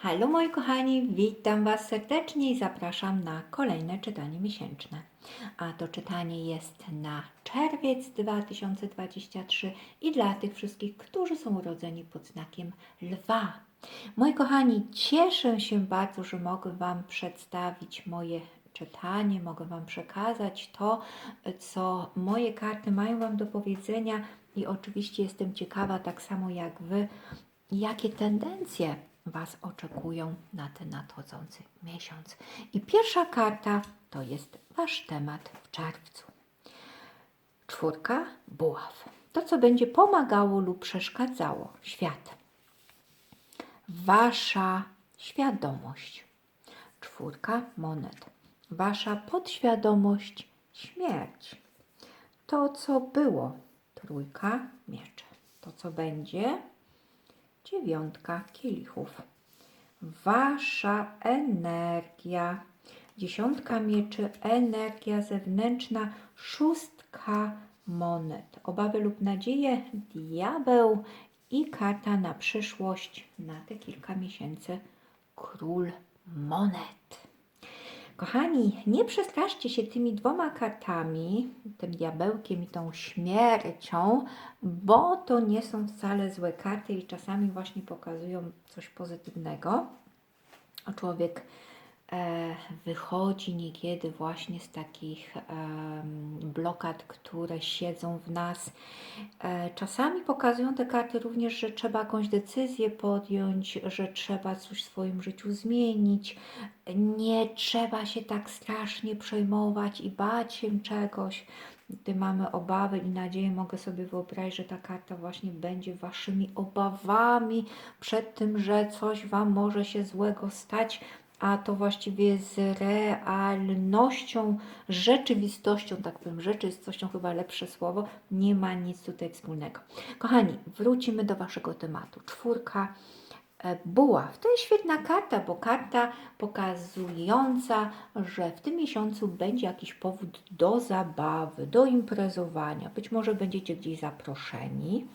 Halo moi kochani, witam Was serdecznie i zapraszam na kolejne czytanie miesięczne. A to czytanie jest na czerwiec 2023 i dla tych wszystkich, którzy są urodzeni pod znakiem lwa. Moi kochani, cieszę się bardzo, że mogę Wam przedstawić moje czytanie, mogę Wam przekazać to, co moje karty mają Wam do powiedzenia i oczywiście jestem ciekawa, tak samo jak Wy, jakie tendencje Was oczekują na ten nadchodzący miesiąc. I pierwsza karta to jest Wasz temat w czerwcu. Czwórka buław. To, co będzie pomagało lub przeszkadzało. Świat. Wasza świadomość. Czwórka monet. Wasza podświadomość. Śmierć. To, co było. Trójka mieczy. To, co będzie dziewiątka kielichów. Wasza energia. Dziesiątka mieczy, energia zewnętrzna, szóstka monet. Obawy lub nadzieje, diabeł i karta na przyszłość na te kilka miesięcy, król monet. Kochani, nie przestraszcie się tymi dwoma kartami, tym diabełkiem i tą śmiercią, bo to nie są wcale złe karty i czasami właśnie pokazują coś pozytywnego. A człowiek wychodzi niekiedy właśnie z takich blokad, które siedzą w nas. E, czasami pokazują te karty również, że trzeba jakąś decyzję podjąć, że trzeba coś w swoim życiu zmienić. Nie trzeba się tak strasznie przejmować i bać się czegoś. Gdy mamy obawy i nadzieję, mogę sobie wyobrazić, że ta karta właśnie będzie waszymi obawami przed tym, że coś wam może się złego stać, a to właściwie z realnością, rzeczywistością, tak powiem, rzeczywistością chyba lepsze słowo, nie ma nic tutaj wspólnego. Kochani, wrócimy do waszego tematu. Czwórka e, buław. To jest świetna karta, bo karta pokazująca, że w tym miesiącu będzie jakiś powód do zabawy, do imprezowania. Być może będziecie gdzieś zaproszeni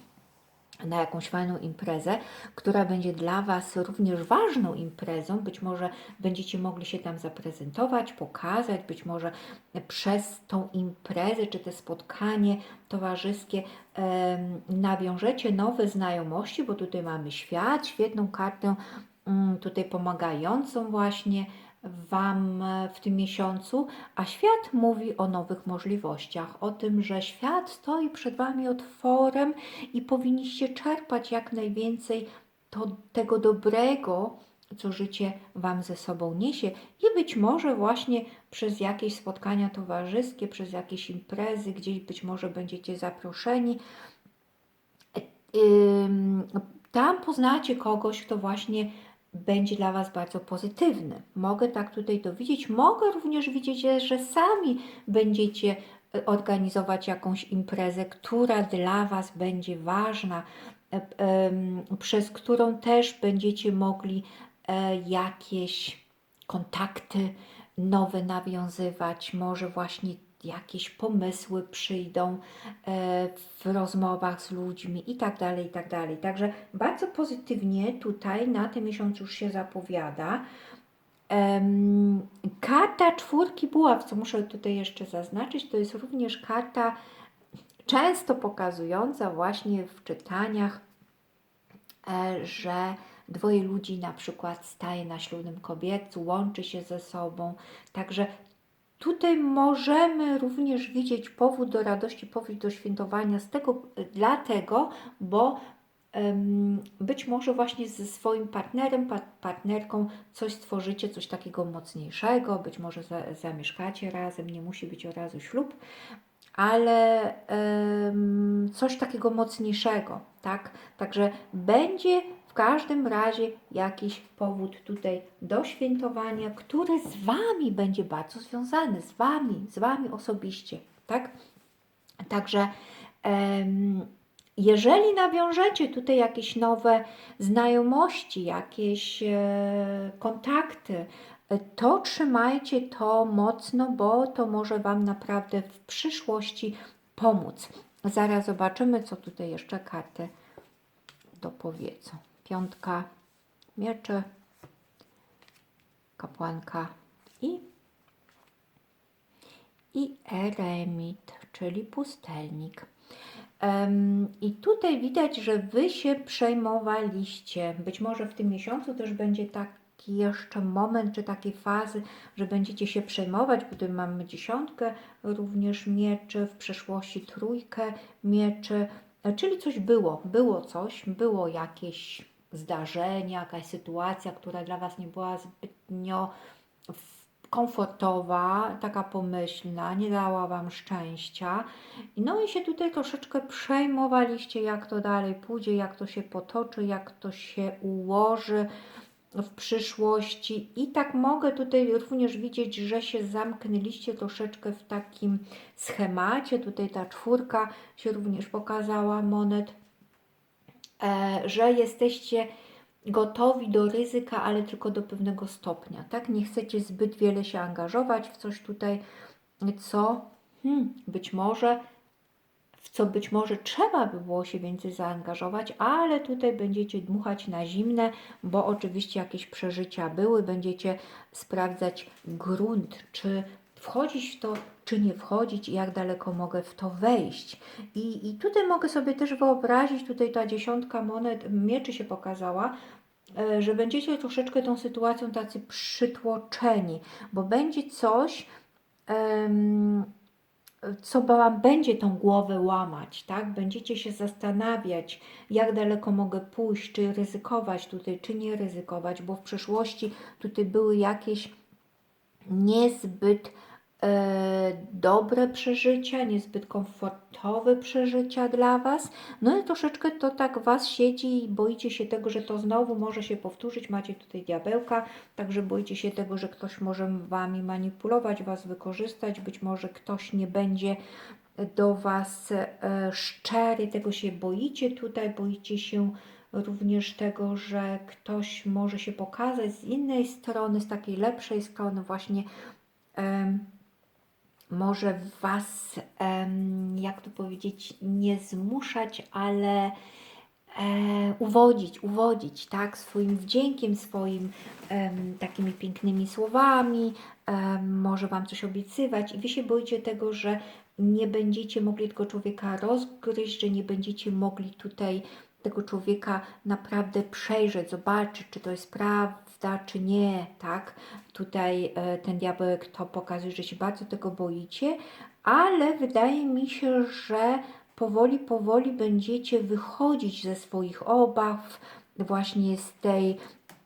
na jakąś fajną imprezę, która będzie dla Was również ważną imprezą. Być może będziecie mogli się tam zaprezentować, pokazać, być może przez tą imprezę czy te spotkanie towarzyskie nawiążecie nowe znajomości, bo tutaj mamy świat, świetną kartę mm, tutaj pomagającą właśnie Wam e, w tym miesiącu, a świat mówi o nowych możliwościach, o tym, że świat stoi przed Wami otworem i powinniście czerpać jak najwięcej to, tego dobrego, co życie Wam ze sobą niesie i być może właśnie przez jakieś spotkania towarzyskie, przez jakieś imprezy, gdzieś być może będziecie zaproszeni. E, Tam poznacie kogoś, kto właśnie będzie dla Was bardzo pozytywny. Mogę tak tutaj to widzieć. Mogę również widzieć, że sami będziecie e, organizować jakąś imprezę, która dla Was będzie ważna, e, przez którą też będziecie mogli e, jakieś kontakty nowe nawiązywać, może właśnie jakieś pomysły przyjdą e, w rozmowach z ludźmi i tak dalej, i tak dalej. Także bardzo pozytywnie tutaj na tym miesiącu już się zapowiada. Karta czwórki buław, co muszę tutaj jeszcze zaznaczyć, to jest również karta często pokazująca właśnie w czytaniach, e, że dwoje ludzi na przykład staje na ślubnym kobiecu, łączy się ze sobą. Także Tutaj możemy również widzieć powód do radości, powód do świętowania z tego, dlatego, bo być może właśnie ze swoim partnerem, pa- partnerką coś stworzycie, coś takiego mocniejszego, być może za, zamieszkacie razem, nie musi być od razu ślub, ale coś takiego mocniejszego, tak? Także będzie w każdym razie jakiś powód tutaj do świętowania, który z Wami będzie bardzo związany, z Wami, z Wami osobiście, tak? Także em, jeżeli nawiążecie tutaj jakieś nowe znajomości, jakieś e, kontakty, e, to trzymajcie to mocno, bo to może Wam naprawdę w przyszłości pomóc. Zaraz zobaczymy, co tutaj jeszcze karty dopowiedzą. Piątka mieczy, kapłanka i, i eremit, czyli pustelnik. I tutaj widać, że Wy się przejmowaliście. Być może w tym miesiącu też będzie taki jeszcze moment, czy takie fazy, że będziecie się przejmować. Tutaj mamy dziesiątkę również mieczy, w przeszłości trójkę mieczy, E, czyli coś było, było coś, było jakieś zdarzenie, jakaś sytuacja, która dla Was nie była zbytnio komfortowa, taka pomyślna, nie dała Wam szczęścia. No i się tutaj troszeczkę przejmowaliście, jak to dalej pójdzie, jak to się potoczy, jak to się ułoży w przyszłości. I tak mogę tutaj również widzieć, że się zamknęliście troszeczkę w takim schemacie. Tutaj ta czwórka się również pokazała monet, że jesteście gotowi do ryzyka, ale tylko do pewnego stopnia, tak? Nie chcecie zbyt wiele się angażować w coś tutaj, co hmm, być może w co być może trzeba by było się więcej zaangażować, ale tutaj będziecie dmuchać na zimne, bo oczywiście jakieś przeżycia były, będziecie sprawdzać grunt, czy wchodzić w to, czy nie wchodzić i jak daleko mogę w to wejść. I, I tutaj mogę sobie też wyobrazić, tutaj ta dziesiątka monet, mieczy się pokazała, e, że będziecie troszeczkę tą sytuacją tacy przytłoczeni, bo będzie coś, co Wam będzie tą głowę łamać, tak? Będziecie się zastanawiać, jak daleko mogę pójść, czy ryzykować tutaj, czy nie ryzykować, bo w przeszłości tutaj były jakieś niezbyt dobre przeżycia, niezbyt komfortowe przeżycia dla Was. No i troszeczkę to tak Was siedzi i boicie się tego, że to znowu może się powtórzyć. Macie tutaj diabełka, także boicie się tego, że ktoś może Wami manipulować, Was wykorzystać. Być może ktoś nie będzie do Was e, szczery, tego się boicie tutaj, boicie się również tego, że ktoś może się pokazać z innej strony, z takiej lepszej strony, właśnie może Was, jak to powiedzieć, nie zmuszać, ale e, uwodzić, uwodzić, tak, swoim wdziękiem, swoim takimi pięknymi słowami, może Wam coś obiecywać. I Wy się boicie tego, że nie będziecie mogli tego człowieka rozgryźć, że nie będziecie mogli tutaj tego człowieka naprawdę przejrzeć, zobaczyć, czy to jest prawda, czy nie, tak? Tutaj e, ten diabełek to pokazuje, że się bardzo tego boicie, ale wydaje mi się, że powoli, powoli będziecie wychodzić ze swoich obaw, właśnie z tej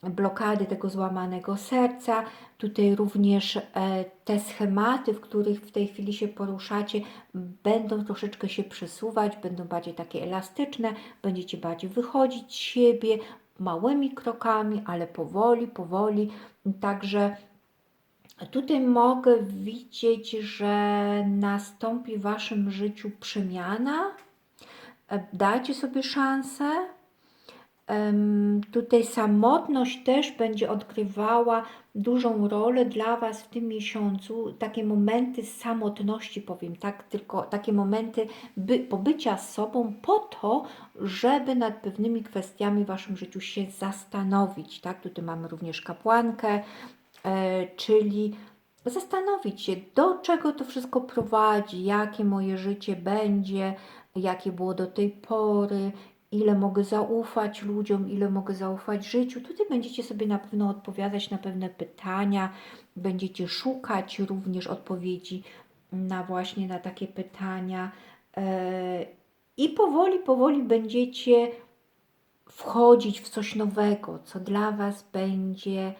blokady tego złamanego serca. Tutaj również e, te schematy, w których w tej chwili się poruszacie, będą troszeczkę się przesuwać, będą bardziej takie elastyczne, będziecie bardziej wychodzić z siebie małymi krokami, ale powoli, powoli. Także tutaj mogę widzieć, że nastąpi w Waszym życiu przemiana. E, Dajcie sobie szansę, Tutaj samotność też będzie odgrywała dużą rolę dla Was w tym miesiącu. Takie momenty samotności, powiem tak, tylko takie momenty by, pobycia z sobą po to, żeby nad pewnymi kwestiami w Waszym życiu się zastanowić. Tak? Tutaj mamy również kapłankę, e, czyli zastanowić się, do czego to wszystko prowadzi, jakie moje życie będzie, jakie było do tej pory, ile mogę zaufać ludziom, ile mogę zaufać życiu. Tutaj będziecie sobie na pewno odpowiadać na pewne pytania, będziecie szukać również odpowiedzi na właśnie na takie pytania. E, I powoli, powoli będziecie wchodzić w coś nowego, co dla Was będzie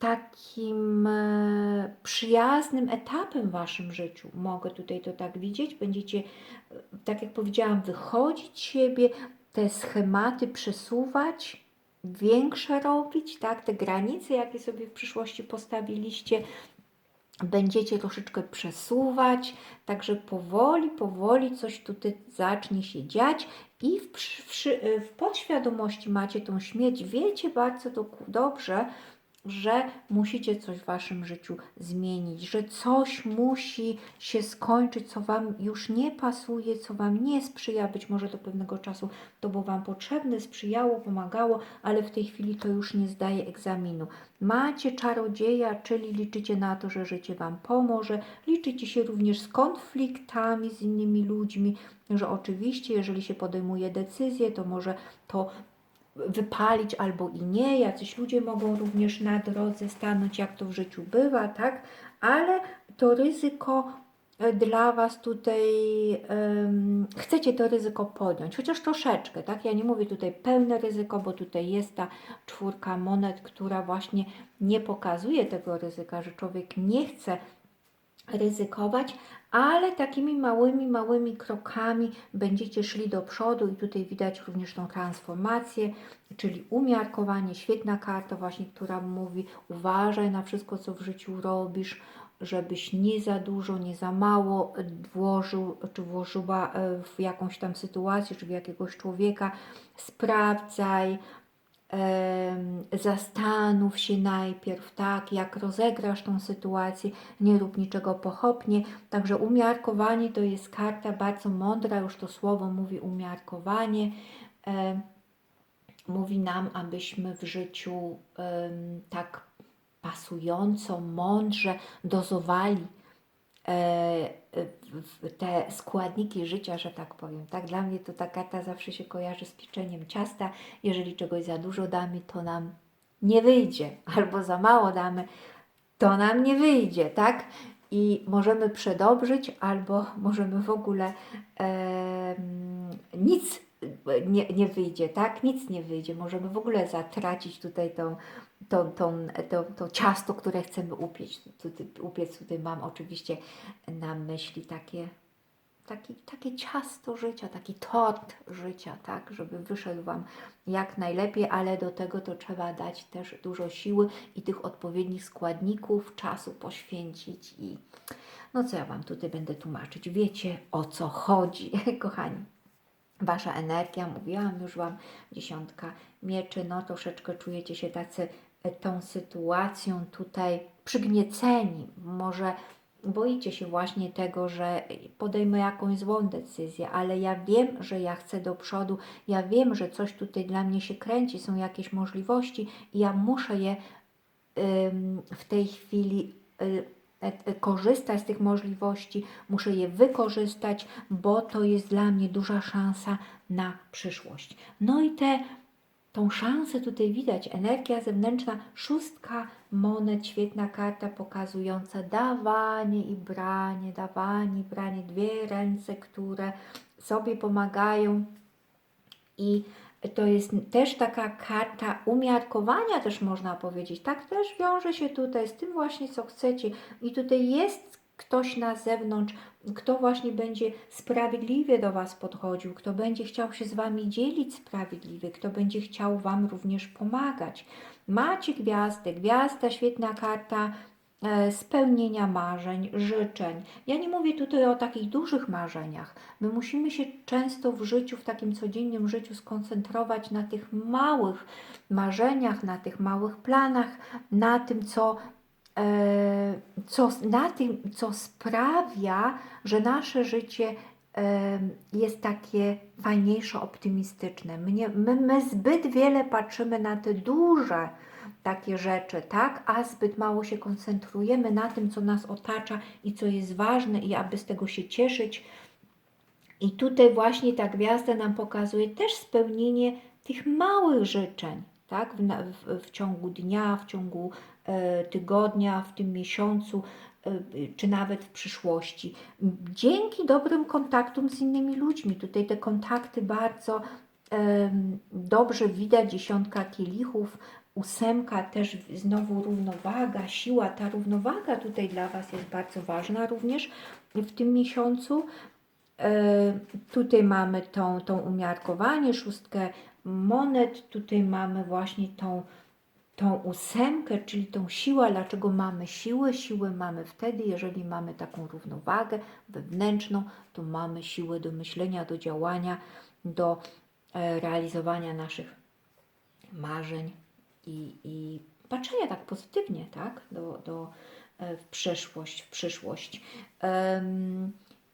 takim e, przyjaznym etapem w Waszym życiu. Mogę tutaj to tak widzieć. Będziecie, e, tak jak powiedziałam, wychodzić siebie, te schematy przesuwać, większe robić, tak? Te granice, jakie sobie w przyszłości postawiliście, będziecie troszeczkę przesuwać, także powoli, powoli coś tutaj zacznie się dziać i w, w, w podświadomości macie tą śmierć, wiecie bardzo do, dobrze, że musicie coś w waszym życiu zmienić, że coś musi się skończyć, co wam już nie pasuje, co wam nie sprzyja. Być może do pewnego czasu to było wam potrzebne, sprzyjało, pomagało, ale w tej chwili to już nie zdaje egzaminu. Macie czarodzieja, czyli liczycie na to, że życie wam pomoże, liczycie się również z konfliktami z innymi ludźmi, że oczywiście, jeżeli się podejmuje decyzję, to może to wypalić albo i nie. Jacyś ludzie mogą również na drodze stanąć, jak to w życiu bywa, tak? Ale to ryzyko e, dla Was tutaj, em, chcecie to ryzyko podjąć, chociaż troszeczkę, tak? Ja nie mówię tutaj pełne ryzyko, bo tutaj jest ta czwórka monet, która właśnie nie pokazuje tego ryzyka, że człowiek nie chce ryzykować, ale takimi małymi, małymi krokami będziecie szli do przodu i tutaj widać również tą transformację, czyli umiarkowanie, świetna karta właśnie, która mówi uważaj na wszystko, co w życiu robisz, żebyś nie za dużo, nie za mało włożył, czy włożyła e, w jakąś tam sytuację, czy w jakiegoś człowieka, sprawdzaj, zastanów się najpierw, tak, jak rozegrasz tą sytuację, nie rób niczego pochopnie. Także umiarkowanie to jest karta bardzo mądra, już to słowo mówi umiarkowanie. Mówi nam, abyśmy w życiu tak pasująco, mądrze dozowali te składniki życia, że tak powiem. Tak, dla mnie to ta karta zawsze się kojarzy z pieczeniem ciasta. Jeżeli czegoś za dużo damy, to nam nie wyjdzie, albo za mało damy, to nam nie wyjdzie, tak? I możemy przedobrzyć, albo możemy w ogóle em, nic nie, nie wyjdzie, tak? Nic nie wyjdzie. Możemy w ogóle zatracić tutaj tą, tą, tą, to, to ciasto, które chcemy upiec. Tutaj, upiec. Tutaj mam oczywiście na myśli takie, taki, takie ciasto życia, taki tort życia, tak? Żeby wyszedł Wam jak najlepiej, ale do tego to trzeba dać też dużo siły i tych odpowiednich składników, czasu poświęcić i no co ja Wam tutaj będę tłumaczyć? Wiecie o co chodzi, kochani. Wasza energia, mówiłam już Wam, dziesiątka mieczy, no troszeczkę czujecie się tacy tą sytuacją tutaj przygnieceni. Może boicie się właśnie tego, że podejmę jakąś złą decyzję, ale ja wiem, że ja chcę do przodu, ja wiem, że coś tutaj dla mnie się kręci, są jakieś możliwości i ja muszę je w tej chwili y, e- e- korzystać z tych możliwości, muszę je wykorzystać, bo to jest dla mnie duża szansa na przyszłość. No i te, tą szansę tutaj widać, energia zewnętrzna, szóstka monet, świetna karta pokazująca dawanie i branie, dawanie i branie, dwie ręce, które sobie pomagają i to jest też taka karta umiarkowania, też można powiedzieć. Tak też wiąże się tutaj z tym właśnie, co chcecie. I tutaj jest ktoś na zewnątrz, kto właśnie będzie sprawiedliwie do Was podchodził, kto będzie chciał się z Wami dzielić sprawiedliwie, kto będzie chciał Wam również pomagać. Macie gwiazdę, gwiazda, świetna karta e, spełnienia marzeń, życzeń. Ja nie mówię tutaj o takich dużych marzeniach. My musimy się często w życiu, w takim codziennym życiu skoncentrować na tych małych marzeniach, na tych małych planach, na tym, co, co, na tym, co sprawia, że nasze życie e, jest takie fajniejsze, optymistyczne. My, my, my zbyt wiele patrzymy na te duże takie rzeczy, tak? A zbyt mało się koncentrujemy na tym, co nas otacza i co jest ważne, i aby z tego się cieszyć. I tutaj właśnie ta gwiazda nam pokazuje też spełnienie tych małych życzeń, tak? W, w, w ciągu dnia, w ciągu e, tygodnia, w tym miesiącu, e, czy nawet w przyszłości. Dzięki dobrym kontaktom z innymi ludźmi. Tutaj te kontakty bardzo dobrze widać. Dziesiątka kielichów, ósemka też znowu równowaga, siła. Ta równowaga tutaj dla Was jest bardzo ważna również w tym miesiącu. E, Tutaj mamy tą, tą umiarkowanie, szóstkę monet, tutaj mamy właśnie tą, tą ósemkę, czyli tą siłę. Dlaczego mamy siłę? Siłę mamy wtedy, jeżeli mamy taką równowagę wewnętrzną, to mamy siłę do myślenia, do działania, do e, realizowania naszych marzeń i, i patrzenia tak pozytywnie, tak, do, do, e, w przeszłość, w przyszłość. Em,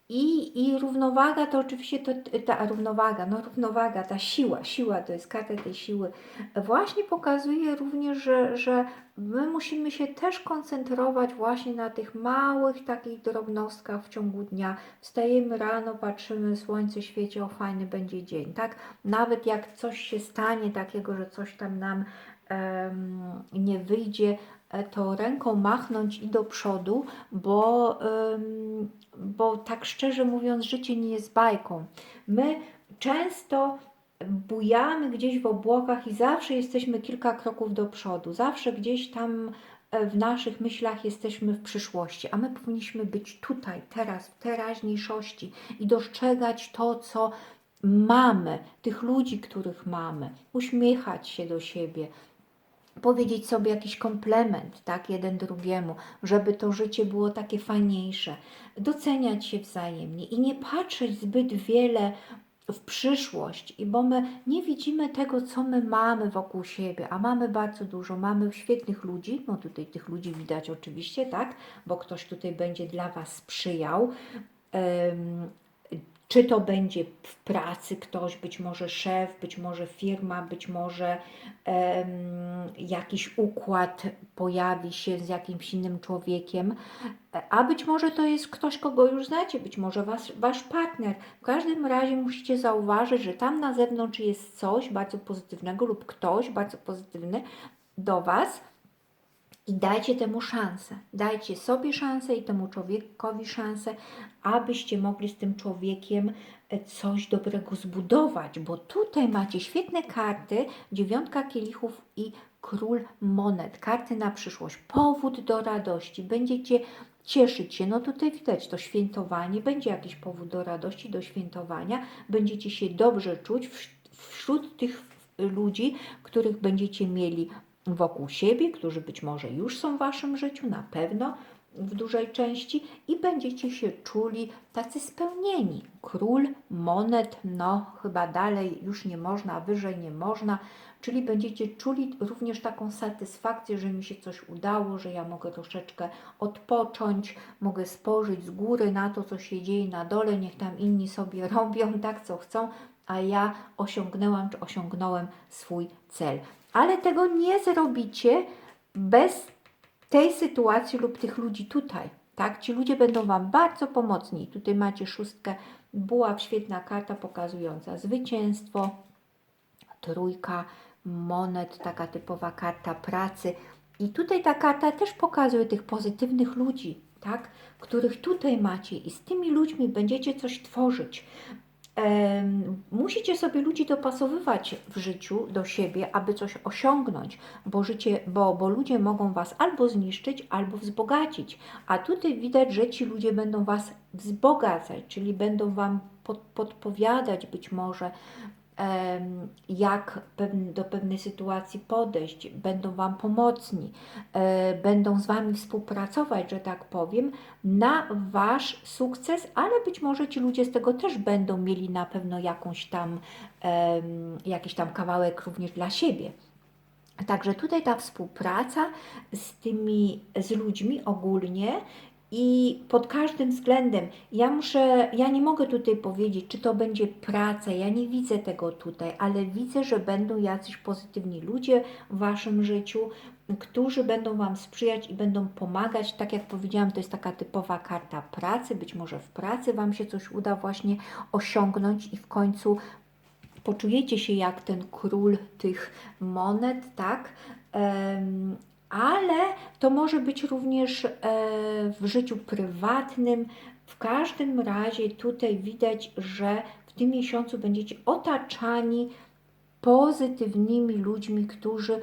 i, I równowaga to oczywiście to, ta równowaga, no równowaga, ta siła, siła to jest karta tej siły, właśnie pokazuje również, że, że my musimy się też koncentrować właśnie na tych małych takich drobnostkach w ciągu dnia. Wstajemy rano, patrzymy, słońce świeci, o fajny będzie dzień, tak? Nawet jak coś się stanie takiego, że coś tam nam em, nie wyjdzie, to ręką machnąć i do przodu, bo, bo tak szczerze mówiąc, życie nie jest bajką. My często bujamy gdzieś w obłokach i zawsze jesteśmy kilka kroków do przodu, zawsze gdzieś tam e, w naszych myślach jesteśmy w przyszłości, a my powinniśmy być tutaj, teraz, w teraźniejszości i dostrzegać to, co mamy, tych ludzi, których mamy, uśmiechać się do siebie, powiedzieć sobie jakiś komplement, tak, jeden drugiemu, żeby to życie było takie fajniejsze, doceniać się wzajemnie i nie patrzeć zbyt wiele w przyszłość, i bo my nie widzimy tego, co my mamy wokół siebie, a mamy bardzo dużo, mamy świetnych ludzi, no tutaj tych ludzi widać oczywiście, tak, bo ktoś tutaj będzie dla Was sprzyjał, czy to będzie w pracy ktoś, być może szef, być może firma, być może em, jakiś układ pojawi się z jakimś innym człowiekiem, a być może to jest ktoś, kogo już znacie, być może was, wasz partner. W każdym razie musicie zauważyć, że tam na zewnątrz jest coś bardzo pozytywnego lub ktoś bardzo pozytywny do Was i dajcie temu szansę. Dajcie sobie szansę i temu człowiekowi szansę, abyście mogli z tym człowiekiem e, coś dobrego zbudować, bo tutaj macie świetne karty, dziewiątka kielichów i król monet, karty na przyszłość, powód do radości, będziecie cieszyć się, no tutaj widać to świętowanie, będzie jakiś powód do radości, do świętowania, będziecie się dobrze czuć wś- wśród tych ludzi, których będziecie mieli wokół siebie, którzy być może już są w Waszym życiu, na pewno w dużej części i będziecie się czuli tacy spełnieni. Król monet, no chyba dalej już nie można, wyżej nie można, czyli będziecie czuli również taką satysfakcję, że mi się coś udało, że ja mogę troszeczkę odpocząć, mogę spojrzeć z góry na to, co się dzieje na dole, niech tam inni sobie robią tak, co chcą, a ja osiągnęłam czy osiągnąłem swój cel. Ale tego nie zrobicie bez tej sytuacji lub tych ludzi tutaj. Tak? Ci ludzie będą Wam bardzo pomocni. Tutaj macie szóstkę buław, świetna karta pokazująca zwycięstwo, trójka monet, taka typowa karta pracy. I tutaj ta karta też pokazuje tych pozytywnych ludzi, tak? których tutaj macie i z tymi ludźmi będziecie coś tworzyć. Musicie sobie ludzi dopasowywać w życiu do siebie, aby coś osiągnąć, bo, życie, bo, bo ludzie mogą Was albo zniszczyć, albo wzbogacić. A tutaj widać, że ci ludzie będą Was wzbogacać, czyli będą Wam pod, podpowiadać być może, jak do pewnej sytuacji podejść, będą Wam pomocni, e, będą z Wami współpracować, że tak powiem, na Wasz sukces, ale być może ci ludzie z tego też będą mieli na pewno jakąś tam, jakiś tam kawałek również dla siebie. Także tutaj ta współpraca z tymi, z ludźmi ogólnie i pod każdym względem. Ja muszę, ja nie mogę tutaj powiedzieć, czy to będzie praca, ja nie widzę tego tutaj, ale widzę, że będą jacyś pozytywni ludzie w Waszym życiu, którzy będą Wam sprzyjać i będą pomagać. Tak jak powiedziałam, to jest taka typowa karta pracy, być może w pracy Wam się coś uda właśnie osiągnąć i w końcu poczujecie się jak ten król tych monet, tak? Em, ale to może być również e, w życiu prywatnym. W każdym razie tutaj widać, że w tym miesiącu będziecie otaczani pozytywnymi ludźmi, którzy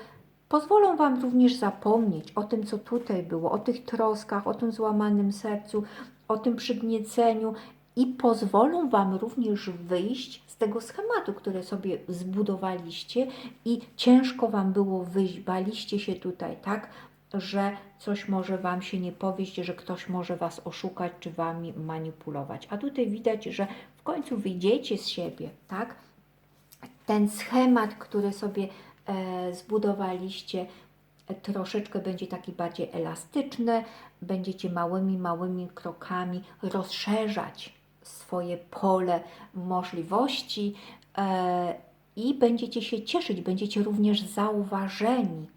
pozwolą Wam również zapomnieć o tym, co tutaj było, o tych troskach, o tym złamanym sercu, o tym przygnieceniu i pozwolą Wam również wyjść z tego schematu, które sobie zbudowaliście i ciężko Wam było wyjść, baliście się tutaj, tak? Że coś może Wam się nie powieść, że ktoś może Was oszukać czy Wami manipulować. A tutaj widać, że w końcu wyjdziecie z siebie, tak? Ten schemat, który sobie e, zbudowaliście, troszeczkę będzie taki bardziej elastyczny, będziecie małymi, małymi krokami rozszerzać swoje pole możliwości e, i będziecie się cieszyć, będziecie również zauważeni.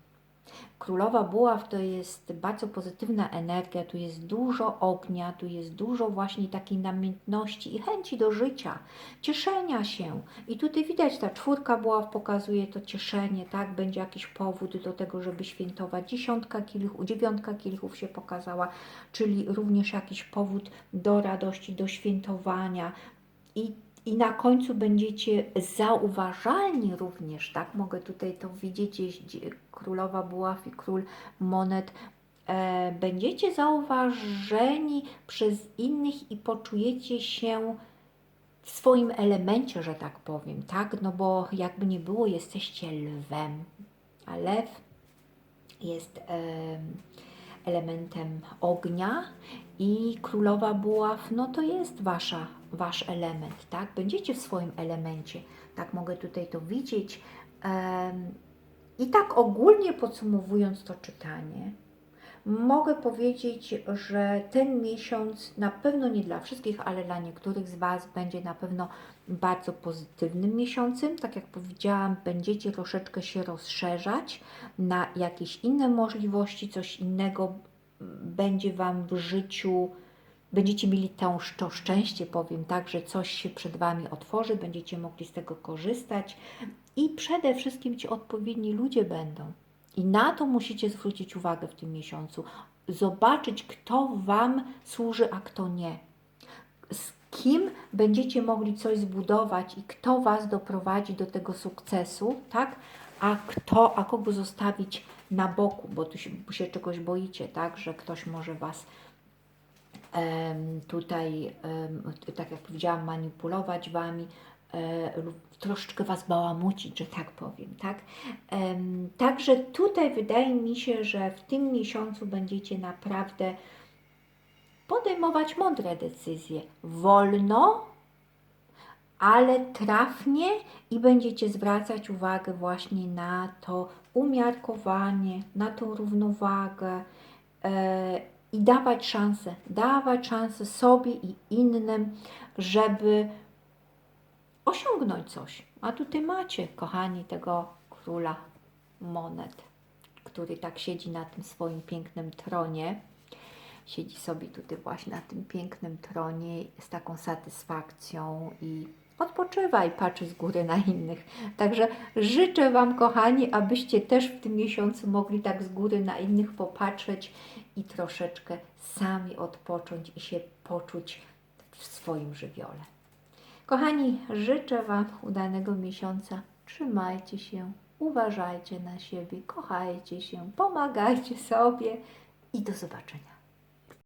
Królowa Buław to jest bardzo pozytywna energia, tu jest dużo ognia, tu jest dużo właśnie takiej namiętności i chęci do życia, cieszenia się. I tutaj widać, ta czwórka Buław pokazuje to cieszenie, tak? Będzie jakiś powód do tego, żeby świętować. Dziesiątka kielichów, dziewiątka kielichów się pokazała, czyli również jakiś powód do radości, do świętowania. I i na końcu będziecie zauważalni również, tak? Mogę tutaj to widzieć, jeśli królowa buław i król monet. E, będziecie zauważeni przez innych i poczujecie się w swoim elemencie, że tak powiem, tak? No bo jakby nie było, jesteście lwem, a lew jest e, elementem ognia i królowa buław, no to jest wasza wasz element, tak? Będziecie w swoim elemencie, tak mogę tutaj to widzieć. I tak ogólnie podsumowując to czytanie, mogę powiedzieć, że ten miesiąc na pewno nie dla wszystkich, ale dla niektórych z Was będzie na pewno bardzo pozytywnym miesiącem. Tak jak powiedziałam, będziecie troszeczkę się rozszerzać na jakieś inne możliwości, coś innego będzie Wam w życiu Będziecie mieli to, to szczęście, powiem tak, że coś się przed Wami otworzy, będziecie mogli z tego korzystać i przede wszystkim Ci odpowiedni ludzie będą. I na to musicie zwrócić uwagę w tym miesiącu. Zobaczyć, kto Wam służy, a kto nie. Z kim będziecie mogli coś zbudować i kto Was doprowadzi do tego sukcesu, tak? A kto, a kogo zostawić na boku, bo tu się, się czegoś boicie, tak? Że ktoś może Was tutaj, tak jak powiedziałam, manipulować Wami e, lub troszeczkę Was bałamucić, że tak powiem, tak? Także tutaj wydaje mi się, że w tym miesiącu będziecie naprawdę podejmować mądre decyzje. Wolno, ale trafnie i będziecie zwracać uwagę właśnie na to umiarkowanie, na tą równowagę e, i dawać szansę, dawać szansę sobie i innym, żeby osiągnąć coś. A tutaj macie, kochani, tego króla monet, który tak siedzi na tym swoim pięknym tronie. Siedzi sobie tutaj właśnie na tym pięknym tronie z taką satysfakcją i odpoczywa i patrzy z góry na innych. Także życzę Wam, kochani, abyście też w tym miesiącu mogli tak z góry na innych popatrzeć i troszeczkę sami odpocząć i się poczuć w swoim żywiole. Kochani, życzę Wam udanego miesiąca. Trzymajcie się, uważajcie na siebie, kochajcie się, pomagajcie sobie i do zobaczenia.